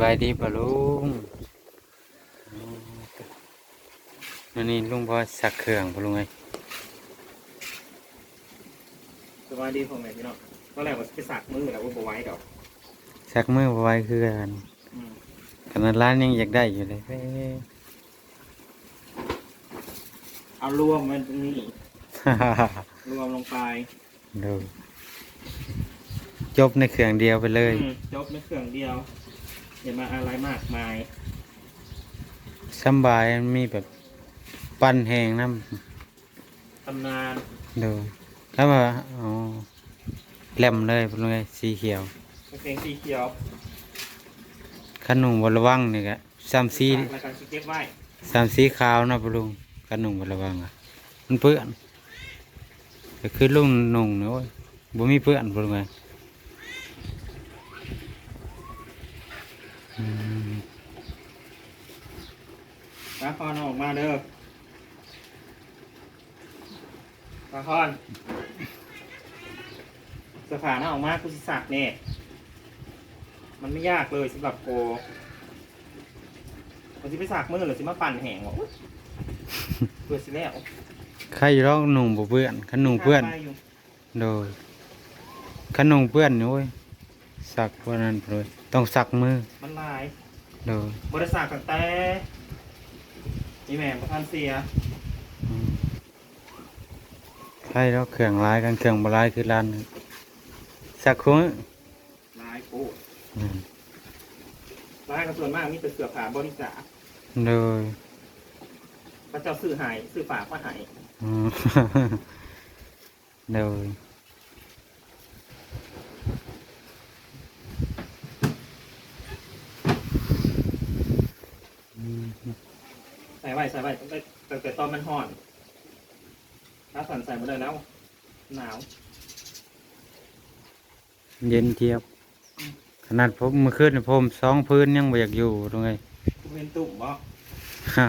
บายดีปะลุงอันนี้ลุงพอสักเครื่องปะลุงไงสวัสดีพ่อแม่พี่น้องก็แรกว่าไปสักมือแล้วว่าบ่ไหว้ดอกสักมือบ่ไหว้คือกันอืมขนาดร้านยังอยากได้อยู่เลยเอ้ยเอารวมมันตรงนี้รวมลงไปดูจบในเครื่องเดียวไปเลยอืมจบในเครื่องเดียว อย่ามาอะไรมากมายสำบายมันมีแบบปั้นแหงน้ตำนานำดูแล้วมาอ๋อแหลมเลยปะลุงไงสีเขียวกางเกงสีเขียวขนมบระวังนี่กะสามสีสักแล้วก็สิเก็บไว้สามสีขาวนะปะลุงขนมบระวังอะมันเปื้อนก็คือลุงนุ่งเนาะบ่มีเปื้อนปะลุงไง อืมปลาคอนเอาออกมาเด้อปลาคอนสถานะออกมาคุณสิสักเนี่ยมันไม่ยากเลยสำหรับโกมันสิไปสักมือหรือสิมาปั่นแหงวะอุ๊ยเพื่อสิแล้วใครร้องหนุ่งบ่เปื้อนขนมเปื้อนข้างใต้ยู่โดยขนมเปื้อนนี่โอ้ย สักวันนั้นเลยต้องสักมือมันลายโดยบริษัทตั้งแต่นี่แม่ประธานเสียอืมใครร้องเครื่องร้ายกันเครื่องบ่ร้ายคือร้านนั้นสักคุ้งลายโอ้อืมลายกับส่วนมากมีแต่เสื้อผ้าบริจาคโดยพระเจ้าซื้อใหายซื้อฝากมาใหายอืมโดย ใส่ไว้ใส่ไว้ตั้งแต่ตั้งแต่ตอนมันห่อนถ้าสั่นใส่มาเลยแล้ว หนาว เย็นเทียบ ขนาดผมเมื่อคืนนี่ผมสองพื้นยังบ่อยากอยู่ตรงไง คุณเป็นตุ่มบ่ฮ่า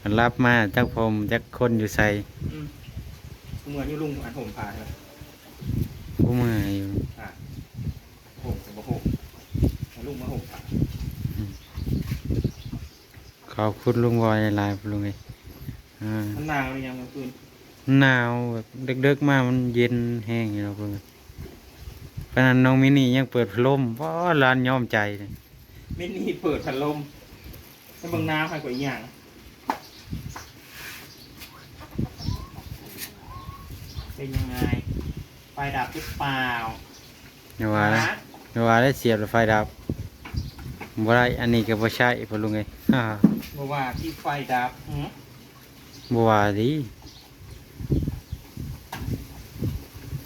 มันรับมาจากผมจากคนอยู่ใส่อืมเหมือนอยู่ลุงอันผมผ่าเลยผู้เมื่อยอยู่ อะผมกับบ่ผมเอาลุงมาผมผ่า ขอบคุณลุงบอยหลายๆลุงไงอ่ามันหนาวเลยยังกลางคืนหนาวแบบดึกๆมามันเย็นแห้งอยู่แล้วลุงเพราะนั้นน้องมินี่ยังเปิดพัดลมเพราะร้านยอมใจเลยไม่นี่เปิดพัดลมให้เบิ่งน้ำให้กว่าอีกอย่างเป็นยังไง ไฟดับหรือเปล่าอย่าว่าแล้วฮะอย่าว่าแล้วเสียบแล้วไฟดับบ่ได้อันนี้ก็บ่ใช่พอลุงไงฮ่า บอกว่าที่ไฟดับหืมบ่ว่าดี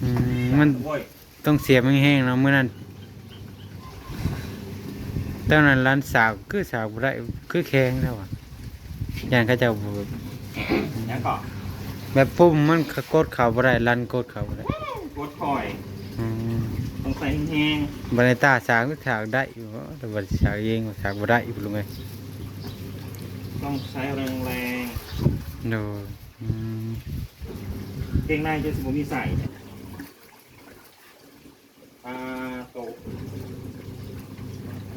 อืมมันโอ้ยต้องเสียบแห้งๆเนาะเมื่อนั้นตอนนั้นร้านสาวคือสาวบ่ได้คือแข็งแล้วอะอย่างเขาเจะแบบแล้วก็แบบปุ่มมันกดเขาบ่ได้รันกดเขาบ่ได้กดคอยอืมต้องใส่แห้งบันไดตาสาวก็สาวได้อยู่แต่บันสาวเองสาวบ่ได้อยู่ลุงไงๆ ต้องใช้แรงโดยอืมๆเกงในจะสมมติมีใส่เนี่ยปลาโต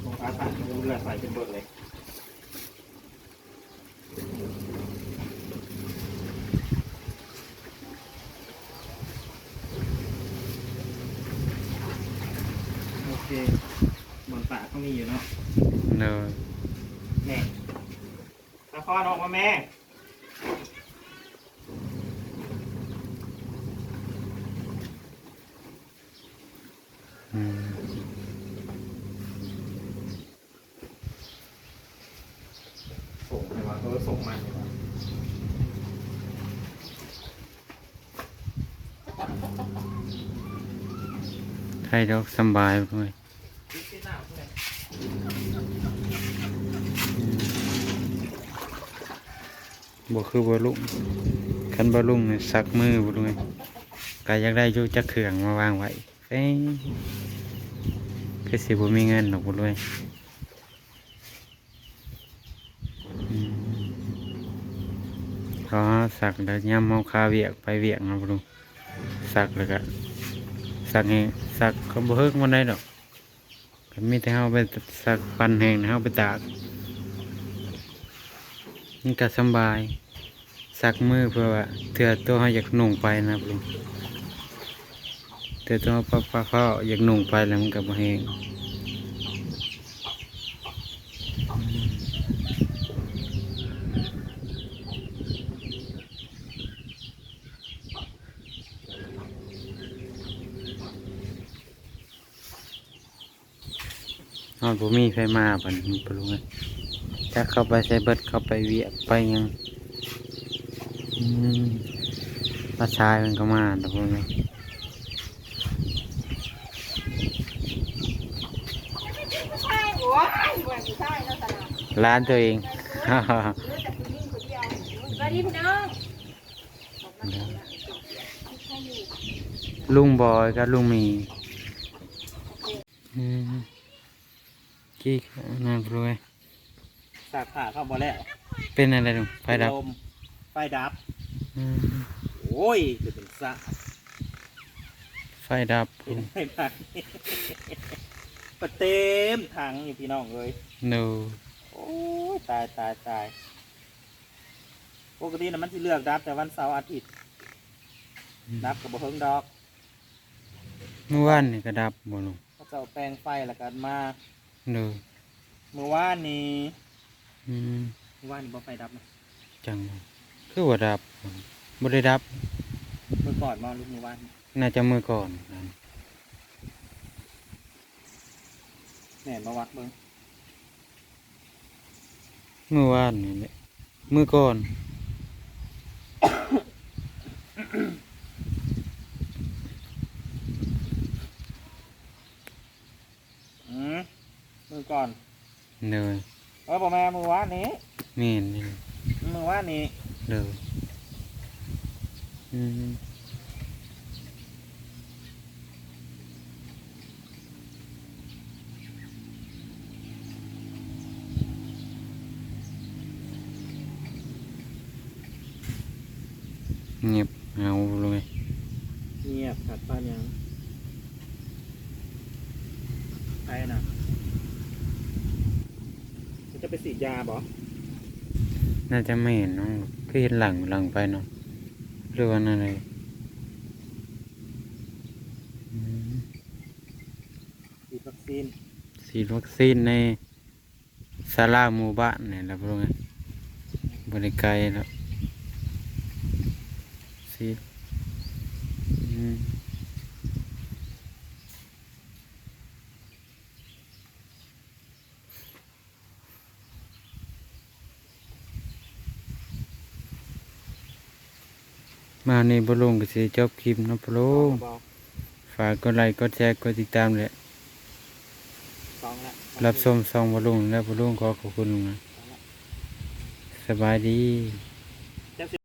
ตรงขาตัดดูแลใส่เป็นเบิดเลยโอเคบนปากก็มีอยู่เนาะโดยแม่ตะ คอนออกมาแม่อืมส่งไปว่าเออส่งมาดีกว่าไทยดอกสำบายลุงไงดิสิหนาวเพื่อน บ่คือบ่ลุงคันบ่ลุงนี่สักมือบ่ลุงไงก็อยากได้อยู่จักเครื่องมาวางไว้เอ้ยคือสิบ่มีเงินดอกบ่ลุงไงอืมขอสักแล้วย่ำเมาคาเวียกไปเวียกนะบ่ลุงสักแล้วก็สักให้สักก็บ่เฮิกมันได้ดอกก็มีแต่เฮาไปสักปันแห้งนะเฮาไปตากมันก็สบาย สักมือเพื่อว่าเถื่อตัวเฮาอยากหนุ่งไปนะครับลุงเถื่อตัวเฮาปะปะเขาอยากหนุ่งไปแล้วมันก็บ่แห้งนอนบ่มีไฟมาบันปลุงเอ้ยจักเข้าไปใส่เบิดเข้าไปเวียไปยัง ปลาชายมันก็มาทุกคนเลยใช่โอ้ยเหมือนใช่แล้วตลาดร้านตัวเองเหลือแต่ผู้หญิงคนเดียวสวัสดีพี่น้องลุงบอยกับลุงหมีอืมกี่นั่นรู้ไหมสากผ่าเข้าบ่แล้ว เป็นอะไรลุงไฟดับลม ไฟดับ อืมโอ้ยจะเป็นสะไฟดับเป็นไฟดับประเต็มถังอยู่พี่น้องเลยโนโอ้ยตายตายตายปกตินะมันสิเลือกดับ แต่วันเสาร์อาทิตย์ดับกับบ่เฮิงดอกเมื่อวานนี่ก็ดับบ่ลุงเขาเจ้าแปลงไฟแล้วกันมาโนเมื่อวานนี้อืมเมื่อวานนี้บ่ไฟดับนะจัง คือว่าดับบ่ได้ดับ เมื่อก่อนมาลูกเมื่อวานน่าจะมือก่อนนั่นแม่นมาวัดเบิ่งเมื่อวานนี่แหละมือก่อน อืมมือก่อนเนยเออประมาณมือวานนี้แม่นนี่ มือวานนี้ เลยอืมเงียบเอาเลยเงียบขัดป้านยังไปนะมันจะไปสีดยาบ่น่าจะไม่เห็นเน้อง คือเห็นหลังหลังไปเนาะหรือว่าอะไรอืมฉีดวัคซีนฉีดวัคซีนในศาลาหมู่บ้านเนี่ยแหล้วพวกนี้บริไกลแล้วฉีดอืม มาในบลุงก็สิจบคลิปเนาะพะโลงเบาฝากกดไลค์กดแชร์กดติดตามเลยๆสองละรับชมซองบลุงและบลุงขอขอบคุณลุงนะสบายดี